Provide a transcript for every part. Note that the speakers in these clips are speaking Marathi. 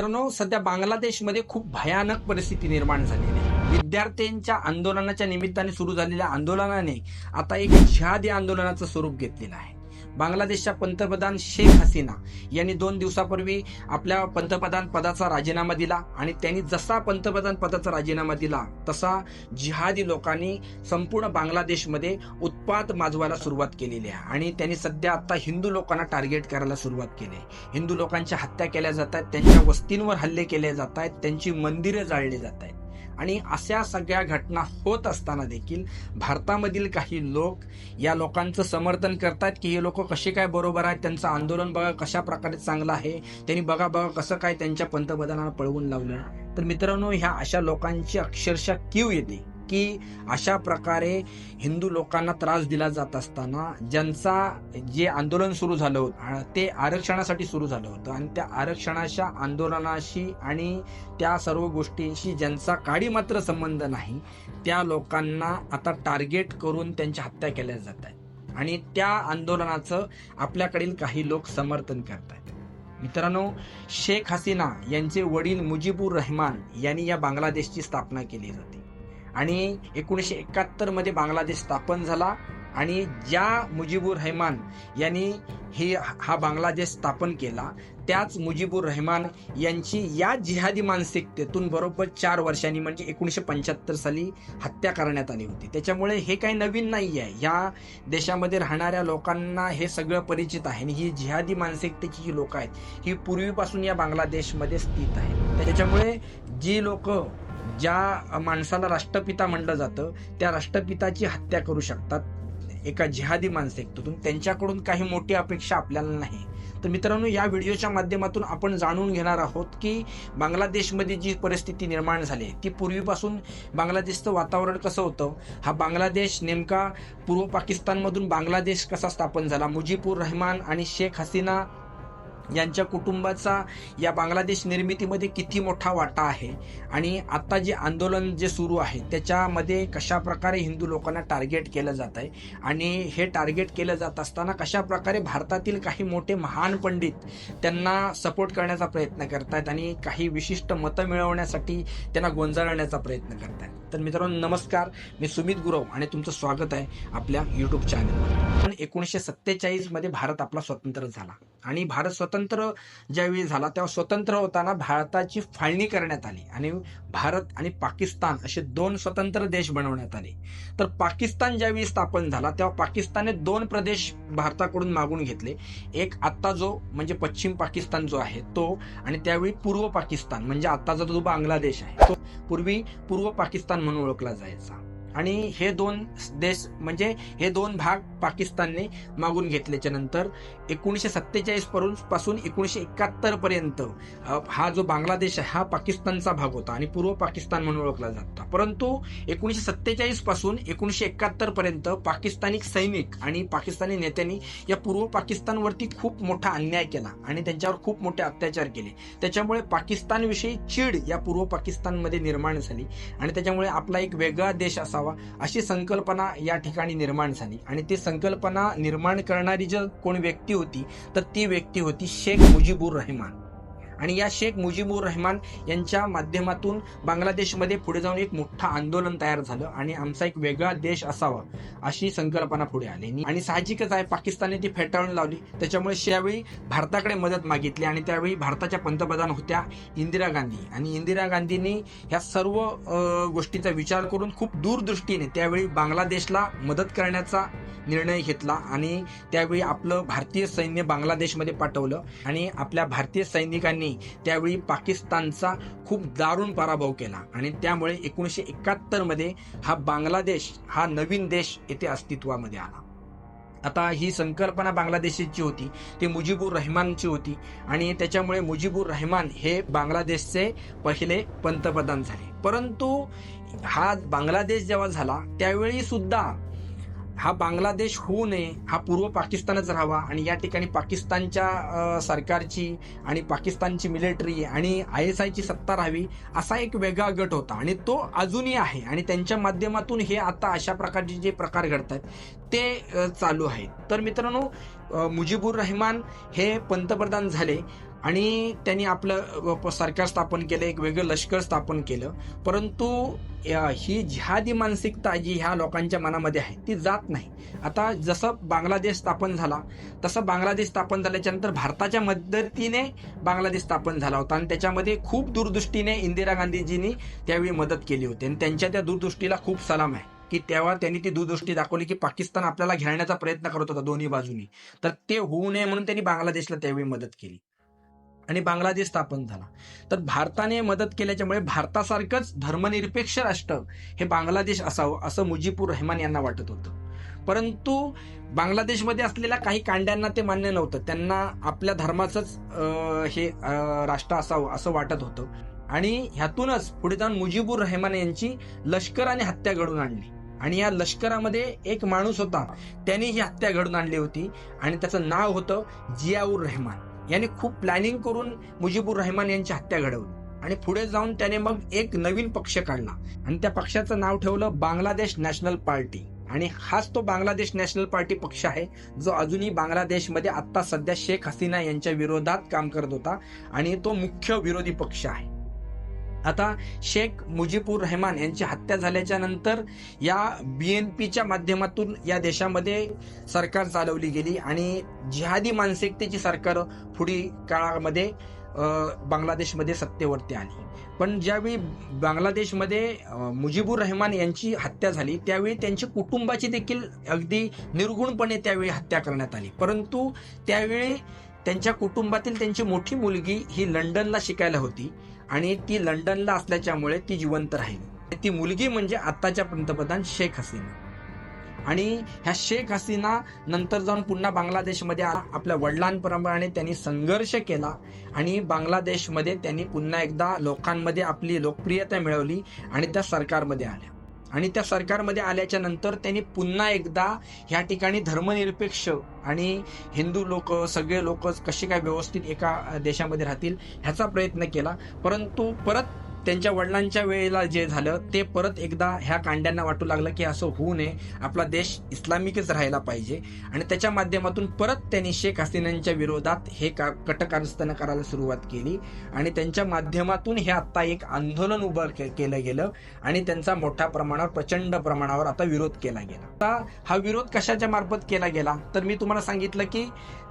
मित्रांनो सध्या बांगलादेशमध्ये खूप भयानक परिस्थिती निर्माण झालेली आहे. विद्यार्थ्यांच्या आंदोलनाच्या निमित्ताने सुरू झालेल्या आंदोलनाने आता एक जिहादी आंदोलनाचं स्वरूप घेतलेलं आहे. बांगलादेशच्या पंतप्रधान शेख हसीना यांनी दोन दिवसापूर्वी आपल्या पंतप्रधान पदाचा राजीनामा दिला आणि त्यांनी जसा पंतप्रधान पदाचा राजीनामा दिला तसा जिहादी लोकांनी संपूर्ण बांगलादेशमध्ये उत्पात माजवायला सुरुवात केलेली आहे. आणि त्यांनी सध्या आता हिंदू लोकांना टार्गेट करायला सुरुवात केली आहे. हिंदू लोकांच्या हत्या केल्या जात आहेत त्यांच्या वस्तींवर हल्ले केले जात आहेत त्यांची मंदिरे जाळली जात आहेत. आणि अशा सगळ्या घटना होत असताना देखील भारतामधील काही लोक या लोकांचं समर्थन करतात की हे लोक कसे काय बरोबर आहेत त्यांचं आंदोलन बघा कशा प्रकारे चांगलं आहे त्यांनी बघा बघा कसं काय त्यांच्या पंतप्रधानांना पळवून लावलं. तर मित्रांनो ह्या अशा लोकांची अक्षरशः क्यू येते. की अशा प्रकारे हिंदू लोकांना त्रास दिला जात असताना ज्यांचा जे आंदोलन सुरू झालं होतं ते आरक्षणासाठी सुरू झालं होतं. आणि त्या आरक्षणाच्या आंदोलनाशी आणि त्या सर्व गोष्टींशी ज्यांचा काडी मात्र संबंध नाही त्या लोकांना आता टार्गेट करून त्यांच्या हत्या केल्या जात आहेत. आणि त्या आंदोलनाचं आपल्याकडील काही लोक समर्थन करत आहेत मित्रांनो शेख हसीना यांचे वडील मुजीबुर रहमान यांनी या बांगलादेशची स्थापना केली जाते. आणि एकोणीसशे एकाहत्तरमध्ये बांगलादेश स्थापन झाला. आणि ज्या मुजीबुर रहमान यांनी हे हा बांगलादेश स्थापन केला त्याच मुजीबुर रहमान यांची या जिहादी मानसिकतेतून बरोबर चार वर्षांनी म्हणजे एकोणीसशे पंच्याहत्तर साली हत्या करण्यात आली होती. त्याच्यामुळे हे काही नवीन नाही आहे. या देशामध्ये राहणाऱ्या लोकांना हे सगळं परिचित आहे. आणि ही जिहादी मानसिकतेची जी लोक आहेत ही पूर्वीपासून या बांगलादेशमध्ये स्थित आहे त्याच्यामुळे जी लोक ज्या माणसाला राष्ट्रपिता म्हणलं जातं त्या राष्ट्रपिताची हत्या करू शकतात. एका जिहादी मानसिकतेतून त्यांच्याकडून काही मोठी अपेक्षा आपल्याला नाही. तर मित्रांनो या व्हिडिओच्या माध्यमातून आपण जाणून घेणार आहोत की बांगलादेशमध्ये जी परिस्थिती निर्माण झाली ती पूर्वीपासून बांगलादेशचं वातावरण कसं होतं? हा बांगलादेश नेमका पूर्व पाकिस्तानमधून बांगलादेश कसा स्थापन झाला? मुजीबुर रहमान आणि शेख हसीना यांच्या कुटुंबाचा या बांगलादेश निर्मितीमध्ये किती मोठा वाटा आहे? आणि आता जे आंदोलन जे सुरू आहे त्याच्यामध्ये कशा प्रकारे हिंदू लोकांना टार्गेट केलं जात आहे? आणि हे टार्गेट केलं जात असताना कशा प्रकारे भारतातील काही मोठे महान पंडित त्यांना सपोर्ट करण्याचा प्रयत्न करतायत आणि काही विशिष्ट मतं मिळवण्यासाठी त्यांना गोंजाळण्याचा प्रयत्न करतायत? तर मित्रांनो नमस्कार. मी सुमित गुरव आणि तुमचं स्वागत आहे आपल्या युट्यूब चॅनलवर पण एकोणीसशे सत्तेचाळीसमध्ये भारत आपला स्वतंत्र झाला. आणि भारत स्वतंत्र ज्यावेळी झाला तेव्हा स्वतंत्र होताना भारताची फाळणी करण्यात आली. आणि भारत आणि पाकिस्तान असे दोन स्वतंत्र देश बनवण्यात आले. तर पाकिस्तान ज्यावेळी स्थापन झाला तेव्हा पाकिस्तानने दोन प्रदेश भारताकडून मागून घेतले. एक आत्ता जो म्हणजे पश्चिम पाकिस्तान जो आहे तो आणि त्यावेळी पूर्व पाकिस्तान म्हणजे आत्ताचा जो बांगलादेश आहे तो पूर्वी पूर्व पाकिस्तान म्हणून ओळखला जायचा. आणि हे दोन देश म्हणजे हे दोन भाग पाकिस्तानने मागून घेतल्याच्या नंतर एकोणीसशे सत्तेचाळीसपासून एकोणीसशे एकाहत्तर पर्यंत हा जो बांगलादेश आहे हा पाकिस्तानचा भाग होता आणि पूर्व पाकिस्तान म्हणून ओळखला जातो. परंतु एकोणीसशे सत्तेचाळीसपासून एकोणीसशे एकाहत्तर पर्यंत पाकिस्तानी सैनिक आणि पाकिस्तानी नेत्यांनी या पूर्व पाकिस्तानवरती खूप मोठा अन्याय केला आणि त्यांच्यावर खूप मोठे अत्याचार केले. त्याच्यामुळे पाकिस्तानविषयी चीड या पूर्व पाकिस्तानमध्ये निर्माण झाली आणि त्याच्यामुळे आपला एक वेगळा देश असा असावा अशी संकल्पना या ठिकाणी निर्माण झाली. आणि ती संकल्पना निर्माण करणारी जर कोण व्यक्ती होती तर ती व्यक्ती होती शेख मुजीबुर रहमान. आणि या शेख मुजीबुर रहमान यांच्या माध्यमातून बांगलादेशमध्ये पुढे जाऊन एक मोठं आंदोलन तयार झालं आणि आमचा एक वेगळा देश असावा अशी संकल्पना पुढे आली. आणि साहजिकच आहे पाकिस्तानने ती फेटाळून लावली. त्याच्यामुळे त्यावेळी भारताकडे मदत मागितली आणि त्यावेळी भारताच्या पंतप्रधान होत्या इंदिरा गांधी. आणि इंदिरा गांधींनी ह्या सर्व गोष्टीचा विचार करून खूप दूरदृष्टीने त्यावेळी बांगलादेशला मदत करण्याचा निर्णय घेतला आणि त्यावेळी आपलं भारतीय सैन्य बांगलादेशमध्ये पाठवलं. आणि आपल्या भारतीय सैनिकांनी त्यावेळी पाकिस्तानचा खूप दारुण पराभव केला. आणि त्यामुळे एकोणीसशे एकाहत्तरमध्ये हा बांगलादेश हा नवीन देश येथे अस्तित्वामध्ये आला. आता ही संकल्पना बांगलादेशची होती ती मुजीबुर रहमानची होती आणि त्याच्यामुळे मुजीबुर रहमान हे बांगलादेशचे पहिले पंतप्रधान झाले. परंतु हा बांगलादेश जेव्हा झाला त्यावेळी सुद्धा हा बांगलादेश होऊ नये हा पूर्व पाकिस्तानच राहावा. आणि या ठिकाणी पाकिस्तानच्या सरकारची आणि पाकिस्तानची मिलिटरी आणि आय एस आयची सत्ता राहावी असा एक वेगळा गट होता. आणि तो अजूनही आहे. आणि त्यांच्या माध्यमातून हे आता अशा प्रकारचे जे प्रकार घडतात ते चालू आहेत. तर मित्रांनो मुजीबुर रहमान हे पंतप्रधान झाले. आणि त्यांनी आपलं सरकार स्थापन केलं एक वेगळं लष्कर स्थापन केलं. परंतु ही जिहादी मानसिकता जी ह्या लोकांच्या मनामध्ये आहे ती जात नाही. आता जसं बांगलादेश स्थापन झाला तसं बांगलादेश स्थापन झाल्याच्यानंतर भारताच्या मदतीने बांगलादेश स्थापन झाला होता. आणि त्याच्यामध्ये खूप दूरदृष्टीने इंदिरा गांधीजींनी त्यावेळी मदत केली होती. आणि त्यांच्या त्या दूरदृष्टीला खूप सलाम आहे की तेव्हा त्यांनी ती दूरदृष्टी दाखवली की पाकिस्तान आपल्याला घेण्याचा प्रयत्न करत होता दोन्ही बाजूनी. तर ते होऊ नये म्हणून त्यांनी बांगलादेशला त्यावेळी मदत केली. आणि बांगलादेश स्थापन झाला. तर भारताने मदत केल्याच्यामुळे भारतासारखंच धर्मनिरपेक्ष राष्ट्र हे बांगलादेश असावं असं मुजीबूर रहमान यांना वाटत होतं. परंतु बांगलादेशमध्ये असलेल्या काही कांड्यांना ते मान्य नव्हतं. त्यांना आपल्या धर्माचंच हे राष्ट्र असावं असं वाटत होतं. आणि ह्यातूनच पुढे जाऊन मुजीबूर रहमान यांची लष्कराने हत्या घडून आणली. आणि या लष्करामध्ये एक माणूस होता त्याने ही हत्या घडून आणली होती. आणि त्याचं नाव होतं जियाऊर रहमान. याने खूप प्लॅनिंग करून मुजीबुर रहमान यांची हत्या घडवली. आणि पुढे जाऊन त्याने मग एक नवीन पक्ष काढला. आणि त्या पक्षाचं नाव ठेवलं बांगलादेश नॅशनल पार्टी. आणि हाच तो बांगलादेश नॅशनल पार्टी पक्ष आहे जो अजूनही बांगलादेशमध्ये आत्ता सध्या शेख हसीना यांच्या विरोधात काम करत होता. आणि तो मुख्य विरोधी पक्ष आहे. आता शेख मुजीबूर रहमान यांची हत्या झाल्याच्यानंतर या पीच्या माध्यमातून या देशामध्ये सरकार चालवली गेली आणि जिहादी मानसिकतेची सरकार पुढील काळामध्ये बांगलादेशमध्ये सत्तेवरती आली. पण ज्यावेळी बांगलादेशमध्ये अ, मुजीबूर रहमान यांची हत्या झाली त्यावेळी त्यांच्या कुटुंबाची देखील अगदी निर्गुणपणे त्यावेळी हत्या करण्यात आली. परंतु त्यावेळी त्यांच्या कुटुंबातील त्यांची मोठी मुलगी ही लंडनला शिकायला होती. आणि ती लंडनला असल्याच्यामुळे ती जिवंत राहिली. ती मुलगी म्हणजे आत्ताच्या पंतप्रधान शेख हसीना. आणि ह्या शेख हसीना नंतर जाऊन पुन्हा बांगलादेशमध्ये आला. आपल्या वडिलांप्रमाणे त्यांनी संघर्ष केला आणि बांगलादेशमध्ये त्यांनी पुन्हा एकदा लोकांमध्ये आपली लोकप्रियता मिळवली आणि त्या सरकारमध्ये आल्या. आणि त्या सरकारमध्ये आल्याच्यानंतर त्यांनी पुन्हा एकदा ह्या ठिकाणी धर्मनिरपेक्ष आणि हिंदू लोक सगळे लोक कसे काय व्यवस्थित एका देशामध्ये राहतील ह्याचा प्रयत्न केला. परंतु परत त्यांच्या वडिलांच्या वेळेला जे झालं ते परत एकदा ह्या कांड्यांना वाटू लागलं की असं होऊ नये. आपला देश इस्लामिकच राहायला पाहिजे. आणि त्याच्या माध्यमातून परत त्यांनी शेख हसीनांच्या विरोधात हे का कटकारस्थानं करायला सुरुवात केली. आणि त्यांच्या माध्यमातून हे आत्ता एक आंदोलन उभं के- केलं गेलं. आणि त्यांचा मोठ्या प्रमाणावर प्रचंड प्रमाणावर आता विरोध केला गेला. आता हा विरोध कशाच्या मार्फत केला गेला? तर मी तुम्हाला सांगितलं की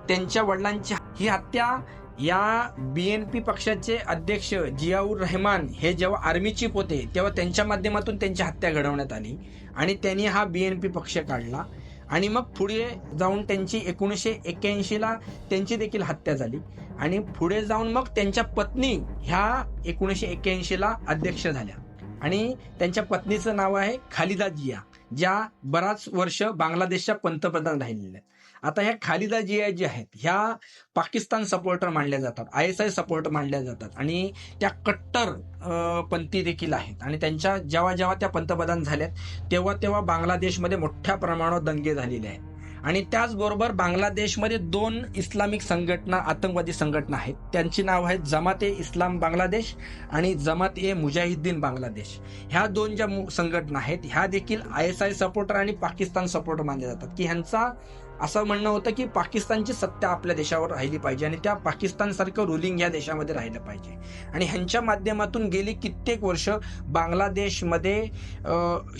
त्यांच्या वडिलांची ही हत्या या बीएनपी पक्षाचे अध्यक्ष जियाऊर रहमान हे जेव्हा आर्मी चीफ होते तेव्हा त्यांच्या माध्यमातून त्यांची हत्या घडवण्यात आली आणि त्यांनी हा बीएनपी पक्ष काढला. आणि मग पुढे जाऊन त्यांची एकोणीसशे एक्क्याऐंशीला त्यांची देखील हत्या झाली. आणि पुढे जाऊन मग त्यांच्या पत्नी ह्या एकोणीसशे एक्क्याऐंशीला अध्यक्ष झाल्या. आणि त्यांच्या पत्नीचं नाव आहे खालिदा जिया ज्या बराच वर्ष बांगलादेशच्या पंतप्रधान राहिलेल्या आहेत. आता ह्या खालिदा जिया ज्या आहेत ह्या पाकिस्तान सपोर्टर मानल्या जातात आय एस आय सपोर्टर मानल्या जातात आणि त्या कट्टर पंथी देखील आहेत. आणि त्यांच्या जेव्हा जेव्हा त्या पंतप्रधान झाल्यात तेव्हा तेव्हा बांगलादेशमध्ये मोठ्या प्रमाणावर दंगे झालेले आहेत. आणि त्याचबरोबर बांगलादेशमध्ये दोन इस्लामिक संघटना आतंकवादी संघटना आहेत. त्यांची नाव आहेत जमात ए इस्लाम बांगलादेश आणि जमात ए मुजाहिद्दीन बांगलादेश. ह्या दोन ज्या मु- संघटना आहेत ह्या देखील आय एस आय सपोर्टर आणि पाकिस्तान सपोर्टर मानले जातात. की ह्यांचा असं म्हणणं होतं की पाकिस्तानची सत्ता आपल्या देशावर राहिली पाहिजे आणि त्या पाकिस्तानसारखं रुलिंग या देशामध्ये राहिलं पाहिजे. आणि ह्यांच्या माध्यमातून गेली कित्येक वर्ष बांगलादेशमध्ये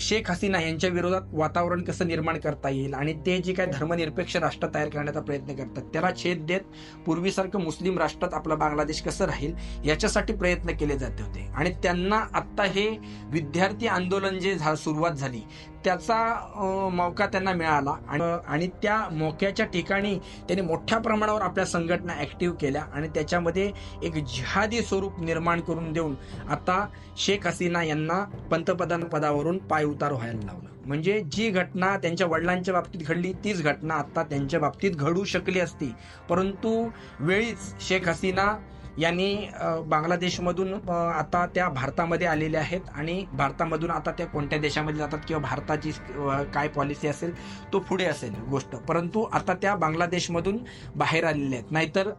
शेख हसीना यांच्या विरोधात वातावरण कसं निर्माण करता येईल आणि ते जे काय धर्मनिरपेक्ष राष्ट्र तयार करण्याचा प्रयत्न करतात त्याला छेद देत पूर्वीसारखं मुस्लिम राष्ट्रात आपला बांगलादेश कसं राहील याच्यासाठी प्रयत्न केले जाते होते. आणि त्यांना आत्ता हे विद्यार्थी आंदोलन जे झा सुरुवात झाली त्याचा मौका त्यांना मिळाला आणि आणि त्या मोक्याच्या ठिकाणी त्यांनी मोठ्या प्रमाणावर आपल्या संघटना ऍक्टिव्ह केल्या आणि त्याच्यामध्ये एक जिहादी स्वरूप निर्माण करून देऊन आता शेख हसीना यांना पंतप्रधान पदावरून पाय उतार व्हायला लावलं. म्हणजे जी घटना त्यांच्या वडिलांच्या बाबतीत घडली तीच घटना आता त्यांच्या बाबतीत घडू शकली असती. परंतु वेळीच शेख हसीना यांनी बांगलादेशमधून आता त्या भारतामध्ये आलेल्या आहेत आणि भारतामधून आता त्या कोणत्या देशामध्ये जातात किंवा भारताची काय पॉलिसी असेल तो पुढे असेल गोष्ट. परंतु आता त्या बांगलादेशमधून बाहेर आलेल्या आहेत. नाहीतर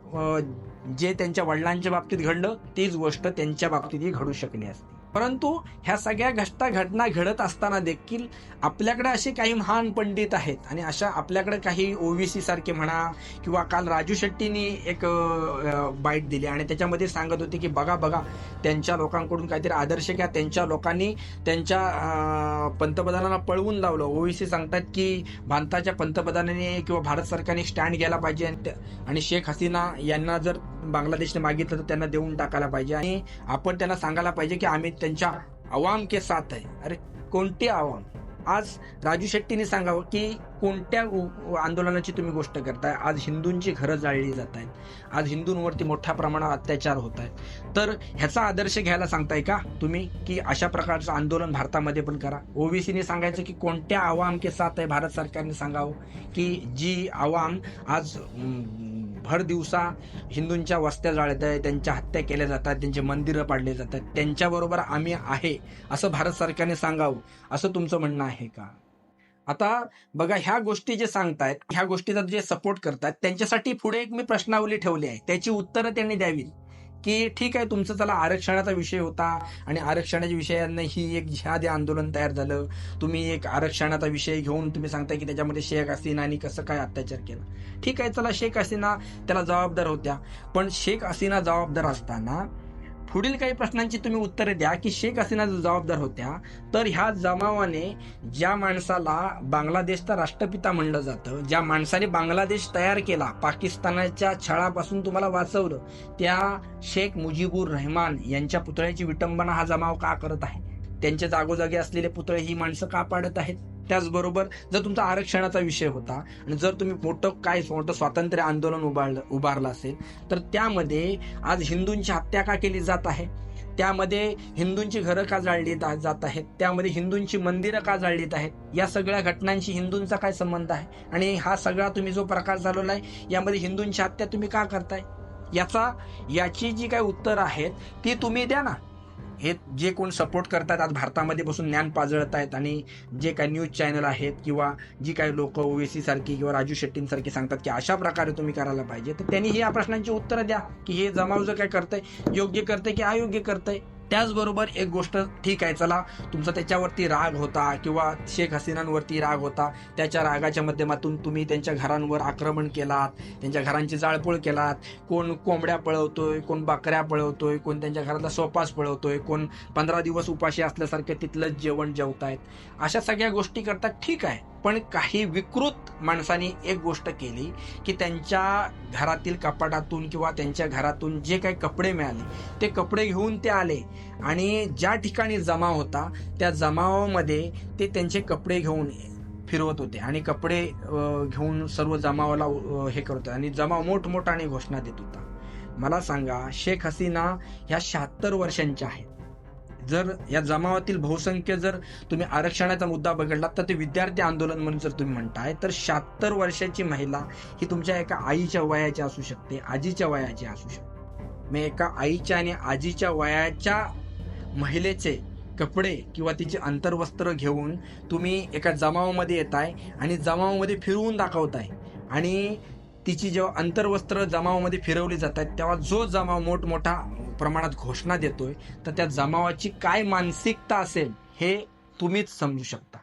जे त्यांच्या वडिलांच्या बाबतीत घडलं तीच गोष्ट त्यांच्या बाबतीतही घडू शकली असते. परंतु ह्या सगळ्या घटना घटना घडत असताना देखील आपल्याकडे असे काही महान पंडित आहेत. आणि अशा आपल्याकडे काही ओबीसी सारखे म्हणा किंवा काल राजू शेट्टीनी एक बाईट दिली. आणि त्याच्यामध्ये सांगत होते की बघा बघा त्यांच्या लोकांकडून काहीतरी आदर्श घ्या. त्यांच्या लोकांनी त्यांच्या पंतप्रधानांना पळवून लावलं. ओबीसी सांगतात की भारताच्या पंतप्रधानाने किंवा भारत सरकारने स्टँड घ्यायला पाहिजे. आणि शेख हसीना यांना जर बांगलादेशने मागितलं तर त्यांना देऊन टाकायला पाहिजे. आणि आपण त्यांना सांगायला पाहिजे की आम्ही त्यांच्या आवाम के साथ आहे अरे कोणती आवाम? आज राजू शेट्टीने सांगावं की कोणत्या आंदोलनाची तुम्ही गोष्ट करताय? आज हिंदूंची घरं जाळली जात आहेत आज हिंदूंवरती मोठ्या प्रमाणात अत्याचार होत आहेत तर ह्याचा आदर्श घ्यायला सांगताय का तुम्ही? की अशा प्रकारचं आंदोलन भारतामध्ये पण करा. ओबीसीने सांगायचं की कोणत्या आवाम के साथ आहे भारत सरकारने सांगावं की जी आवाम आज भर दिवसा हिंदूंच्या वस्त्या जाळत आहे त्यांच्या हत्या केल्या जातात त्यांचे मंदिरं पाडले जातात. त्यांच्याबरोबर आम्ही आहे असं भारत सरकारने सांगावं असं तुमचं म्हणणं आहे का? आता बघा ह्या गोष्टी जे सांगतायत ह्या गोष्टीचा जे सपोर्ट करतात त्यांच्यासाठी पुढे एक मी प्रश्नावली ठेवली आहे. त्याची उत्तरं त्यांनी द्यावी की ठीक आहे तुमचं चला आरक्षणाचा विषय होता आणि आरक्षणाच्या विषयांना ही एक जिहादी आंदोलन तयार झालं. तुम्ही एक आरक्षणाचा विषय घेऊन तुम्ही सांगताय की त्याच्यामध्ये शेख हसीनानी कसं काय अत्याचार केला. ठीक आहे चला शेख हसीना त्याला जबाबदार होत्या. पण शेख हसीना जबाबदार असताना पुढील काही प्रश्नांची तुम्ही उत्तरे द्या की शेख हसीना जबाबदार होत्या तर ह्या जमावाने ज्या माणसाला बांगलादेशचा राष्ट्रपिता म्हणलं जातं ज्या माणसाने बांगलादेश तयार केला पाकिस्तानाच्या छळापासून तुम्हाला वाचवलं त्या शेख मुजीबुर रहमान यांच्या पुतळ्याची विटंबना हा जमाव का करत आहे? त्यांच्या जागोजागी असलेले पुतळे ही माणसं का पाडत आहेत? त्याचबरोबर जर तुमचा आरक्षणाचा विषय होता आणि जर तुम्ही मोठं काय मोठं स्वातंत्र्य आंदोलन उभारलं उभारलं असेल तर त्यामध्ये आज हिंदूंची हत्या का केली जात आहे? त्यामध्ये हिंदूंची घरं का जाळली जात आहेत? त्यामध्ये हिंदूंची मंदिरं का जाळलीत आहेत? या सगळ्या घटनांशी हिंदूंचा काय संबंध आहे? आणि हा सगळा तुम्ही जो प्रकार चालवला आहे यामध्ये हिंदूंची हत्या तुम्ही का करताय? याचा याची जी काही उत्तर आहेत ती तुम्ही द्या ना. हे जे कोण सपोर्ट करतात आज भारतामध्ये बसून ज्ञान पाजळत आहेत आणि जे काही न्यूज चॅनल आहेत किंवा जी काही लोक ओवेसी सारखी किंवा राजू शेट्टींसारखी सांगतात की अशा प्रकारे तुम्ही करायला पाहिजे तर त्यांनी या प्रश्नांची उत्तरं द्या की हे जमाव जर काय करतंय योग्य करतंय की अयोग्य करतंय. त्याचबरोबर एक गोष्ट ठीक आहे चला तुमचा त्याच्यावरती राग होता किंवा शेख हसीनांवरती राग होता त्याच्या रागाच्या माध्यमातून तुम्ही त्यांच्या घरांवर आक्रमण केलात त्यांच्या घरांची जाळपोळ केलात. कोण कोंबड्या पळवतोय कोण बकऱ्या पळवतोय कोण त्यांच्या घरातला सोपास पळवतोय कोण पंधरा दिवस उपाशी असल्यासारखे तिथलंच जेवण जेवतायत. अशा सगळ्या गोष्टी करतात ठीक आहे. पण काही विकृत माणसांनी एक गोष्ट केली की त्यांच्या घरातील कपाटातून किंवा त्यांच्या घरातून जे काही कपडे मिळाले ते कपडे घेऊन ते आले. आणि ज्या ठिकाणी जमाव होता त्या जमावामध्ये ते त्यांचे कपडे घेऊन फिरवत होते. आणि कपडे घेऊन सर्व जमावाला हे करत होते. आणि जमाव मोठमोठाने घोषणा देत होता. मला सांगा शेख हसीना ह्या शहात्तर वर्षांच्या आहेत. जर या जमावातील बहुसंख्य जर तुम्ही आरक्षणाचा मुद्दा बघितला तर ते विद्यार्थी आंदोलन म्हणून जर तुम्ही म्हणताय तर शहात्तर वर्षाची महिला ही तुमच्या एका आईच्या वयाची असू शकते आजीच्या वयाची असू शकते. मी एका आईच्या आणि आजीच्या वयाच्या महिलेचे कपडे किंवा तिचे अंतर्वस्त्र घेऊन तुम्ही एका जमावामध्ये येताय आणि जमावामध्ये फिरवून दाखवताय. आणि तिची जेव्हा अंतर्वस्त्र जमावामध्ये फिरवली जातात तेव्हा जो जमाव मोठमोठा प्रमाणात घोषणा देतोय तर त्या जमावाची काय मानसिकता असेल हे तुम्हीच समजू शकता.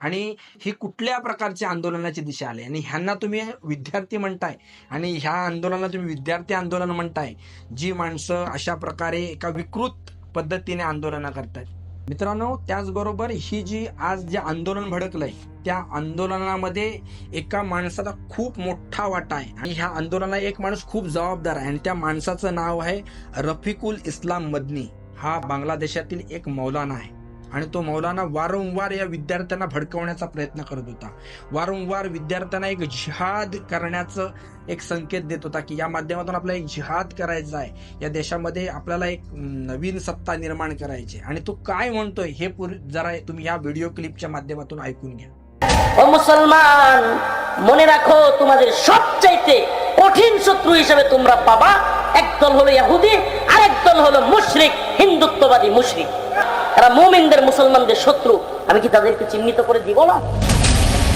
आणि ही कुठल्या प्रकारच्या आंदोलनाची दिशा आली? आणि ह्यांना तुम्ही विद्यार्थी म्हणताय आणि ह्या आंदोलनाला तुम्ही विद्यार्थी आंदोलन म्हणताय जी माणसं अशा प्रकारे एका विकृत पद्धतीने आंदोलनं करतात मित्रांनो त्याचबरोबर ही जी आज जे आंदोलन भडकलंय त्या आंदोलनामध्ये एका माणसाचा खूप मोठा वाटा आहे. आणि ह्या आंदोलनाला एक माणूस खूप जबाबदार आहे. आणि त्या माणसाचं नाव आहे रफिकुल इस्लाम मदनी. हा बांगलादेशातील एक मौलाना आहे. आणि तो मौलाना वारंवार या विद्यार्थ्यांना भडकवण्याचा प्रयत्न करत होता वारंवार विद्यार्थ्यांना एक जिहाद करण्याचं एक संकेत देत होता की या माध्यमातून आपल्याला एक जिहाद करायचा आहे या देशामध्ये आपल्याला एक नवीन सत्ता निर्माण करायची आहे. आणि तो काय म्हणतोय हे पूर जरा तुम्ही या व्हिडिओ क्लिपच्या माध्यमातून ऐकून घ्या ও মুসলমান মনে রাখো তোমাদের সবচাইতে কঠিন শত্রু হিসেবে তোমরা পাবা একদল হলো ইহুদি আর একদল হলো মুশরিক হিন্দুত্ববাদী মুশরিক তারা মুমিনদের মুসলমানদের শত্রু আমি কি তাদেরকে চিহ্নিত করে দিব না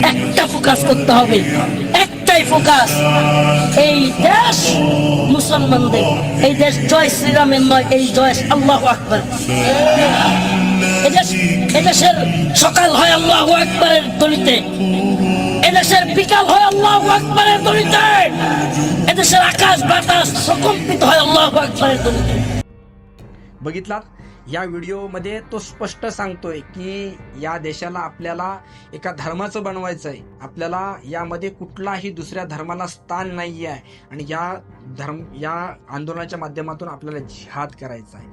একটা ফোকাস করতে হবে একটা একটাই ফোকাস এই দেশ মুসলমানদের এই দেশ জয় শ্রীরামের নয় এই জয় আল্লাহ আকবর এদেশ এদেশের সকাল হয় আল্লাহ আকবরের দলিতে এদেশের বিকাল হয় আল্লাহ আকবরের দলিতে এদেশের আকাশ বাতাস প্রকম্পিত হয় আল্লাহ আকবরের দলিতে बघितलात या व्हिडिओमध्ये तो स्पष्ट सांगतोय की या देशाला आपल्याला एका धर्माचं बनवायचं आहे आपल्याला यामध्ये कुठलाही दुसऱ्या धर्माला स्थान नाही आहे आणि या धर्म या आंदोलनाच्या माध्यमातून आपल्याला जिहाद करायचा आहे.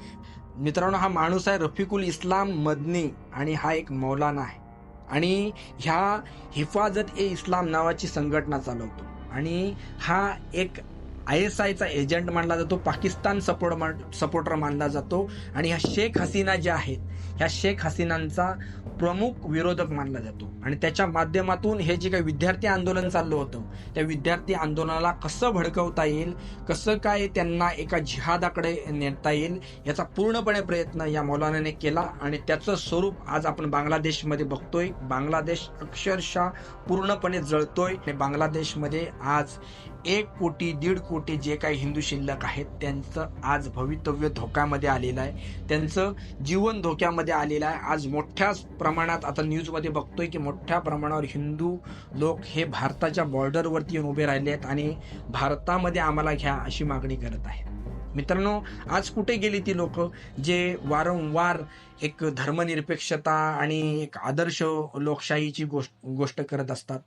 मित्रांनो हा माणूस आहे रफिकुल इस्लाम मदनी आणि हा एक मौलाना आहे. आणि ह्या हिफाजत ए इस्लाम नावाची संघटना चालवतो. आणि हा एक आय एस आयचा एजंट मानला जातो पाकिस्तान सपोर्ट सपोर्टर मानला जातो आणि ह्या शेख हसीना ज्या आहेत ह्या शेख हसीनांचा प्रमुख विरोधक मानला जातो. आणि त्याच्या माध्यमातून हे जे काही विद्यार्थी आंदोलन चाललं होतं त्या विद्यार्थी आंदोलनाला कसं भडकवता येईल कसं काय त्यांना एका जिहादाकडे नेता येईल याचा पूर्णपणे प्रयत्न या मौलानाने केला आणि त्याचं स्वरूप आज आपण बांगलादेशमध्ये बघतोय. बांगलादेश अक्षरशः पूर्णपणे जळतोय आणि बांगलादेशमध्ये आज एक कोटी दीड कोटी जे काही हिंदू शिल्लक आहेत त्यांचं आज भवितव्य धोक्यामध्ये आलेलं आहे. त्यांचं जीवन धोक्यामध्ये आलेलं आहे. आज मोठ्या प्रमाणात आता न्यूजमध्ये बघतोय की मोठ्या प्रमाणावर हिंदू लोक हे भारताच्या बॉर्डरवरती येऊन उभे राहिले आहेत आणि भारतामध्ये आम्हाला घ्या अशी मागणी करत आहेत. मित्रांनो आज कुठे गेली ती लोक जे वारंवार एक धर्मनिरपेक्षता आणि एक आदर्श लोकशाहीची गोष्ट गोष्ट करत असतात?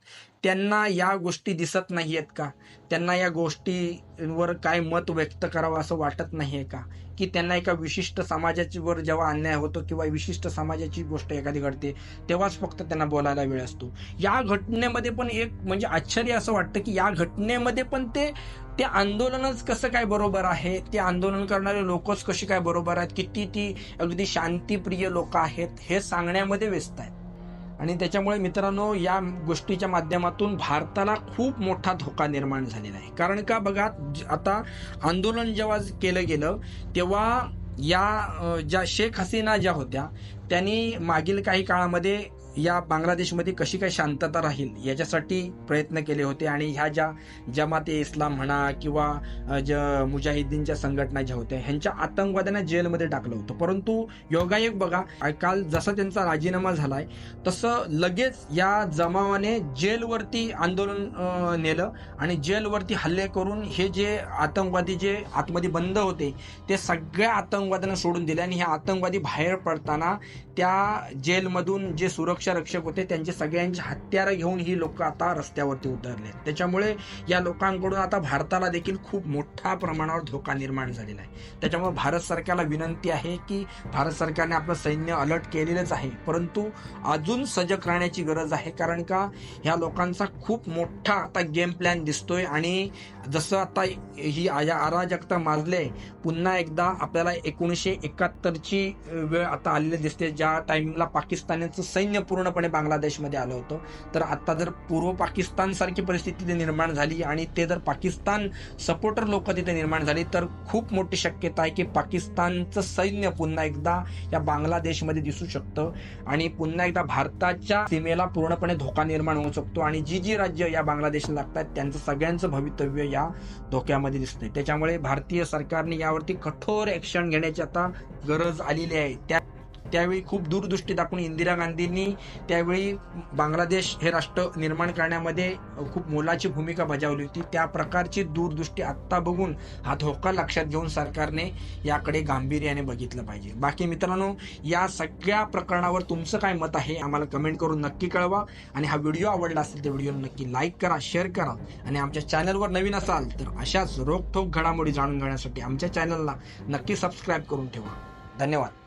त्यांना या गोष्टी दिसत नाही आहेत का? त्यांना या गोष्टीवर काय मत व्यक्त करावं असं वाटत नाही आहे का? की त्यांना एका विशिष्ट समाजाची वर जेव्हा अन्याय होतो किंवा विशिष्ट समाजाची गोष्ट एखादी घडते तेव्हाच फक्त त्यांना बोलायला वेळ असतो. या घटनेमध्ये पण एक म्हणजे आश्चर्य असं वाटतं की या घटनेमध्ये पण ते ते आंदोलनच कसं काय बरोबर आहे? ते आंदोलन करणारे लोकच कशी काय बरोबर आहेत? किती ती अगदी शांतीप्रिय लोक आहेत हे सांगण्यामध्ये व्यस्त आहेत. आणि त्याच्यामुळे मित्रांनो या गोष्टीच्या माध्यमातून भारताला खूप मोठा धोका निर्माण झालेला आहे. कारण का बघा ज- आता आंदोलन जेव्हा केलं गेलं तेव्हा या ज्या शेख हसीना ज्या होत्या त्यांनी मागील काही काळामध्ये या बांगलादेशमध्ये कशी काय शांतता राहील याच्यासाठी प्रयत्न केले होते आणि ह्या ज्या जमाते इस्लाम म्हणा किंवा ज्या ज मुजाहिदीनच्या संघटना ज्या होत्या ह्यांच्या आतंकवाद्यांना जेलमध्ये टाकलं होतं. परंतु योगायोग बघा काल जसा त्यांचा राजीनामा झालाय तसं लगेच या जमावाने जेलवरती आंदोलन नेलं आणि जेलवरती हल्ले करून हे जे आतंकवादी जे आतमध्ये बंद होते ते सगळ्या आतंकवाद्यांना सोडून दिले आणि हे आतंकवादी बाहेर पडताना त्या जेलमधून जे सुरक्षा रक्षक होते. त्यांचे सगळ्यांची हत्यारं घेऊन ही लोक आता रस्त्यावरती उतरले त्याच्यामुळे या लोकांकडून आता भारताला देखील खूप मोठ्या प्रमाणावर धोका निर्माण झालेला आहे. त्याच्यामुळे भारत सरकारला विनंती आहे की भारत सरकारने आपलं सैन्य अलर्ट केलेलंच आहे. परंतु अजून सजग राहण्याची गरज आहे. कारण का? ह्या लोकांचा खूप मोठा आता गेम प्लॅन दिसतोय. आणि जसं आता ही अराजकता माजले पुन्हा एकदा आपल्याला एकोणीसशे एकाहत्तरची वेळ आता आलेली दिसते. ज्या टाइमला पाकिस्तानचं सैन्य पूर्णपणे बांगलादेशमध्ये आलं होतं. तर आता जर पूर्व पाकिस्तान सारखी परिस्थिती तिथे निर्माण झाली आणि ते जर पाकिस्तान सपोर्टर लोक तिथे निर्माण झाली तर खूप मोठी शक्यता आहे की पाकिस्तानचं सैन्य पुन्हा एकदा या बांगलादेशमध्ये दिसू शकतं आणि पुन्हा एकदा भारताच्या सीमेला पूर्णपणे धोका निर्माण होऊ शकतो आणि जी जी राज्य या बांगलादेशला लागतात त्यांचं सगळ्यांचं भवितव्य या धोक्यामध्ये दिसतंय. त्याच्यामुळे भारतीय सरकारने यावरती कठोर ऍक्शन घेण्याची आता गरज आलेली आहे. त्या त्यावेळी खूप दूरदृष्टी दाखवून इंदिरा गांधींनी त्यावेळी बांगलादेश हे राष्ट्र निर्माण करण्यामध्ये खूप मोलाची भूमिका बजावली होती. त्या प्रकारची दूरदृष्टी आत्ता बघून हा धोका लक्षात घेऊन सरकारने याकडे गांभीर्याने बघितलं पाहिजे. बाकी मित्रांनो या सगळ्या प्रकरणावर तुमचं काय मत आहे आम्हाला कमेंट करून नक्की कळवा. आणि हा व्हिडिओ आवडला असेल तर व्हिडिओ नक्की लाईक करा शेअर करा. आणि आमच्या चॅनलवर नवीन असाल तर अशाच रोखोक घडामोडी जाणून घेण्यासाठी आमच्या चॅनलला नक्की सबस्क्राईब करून ठेवा. धन्यवाद.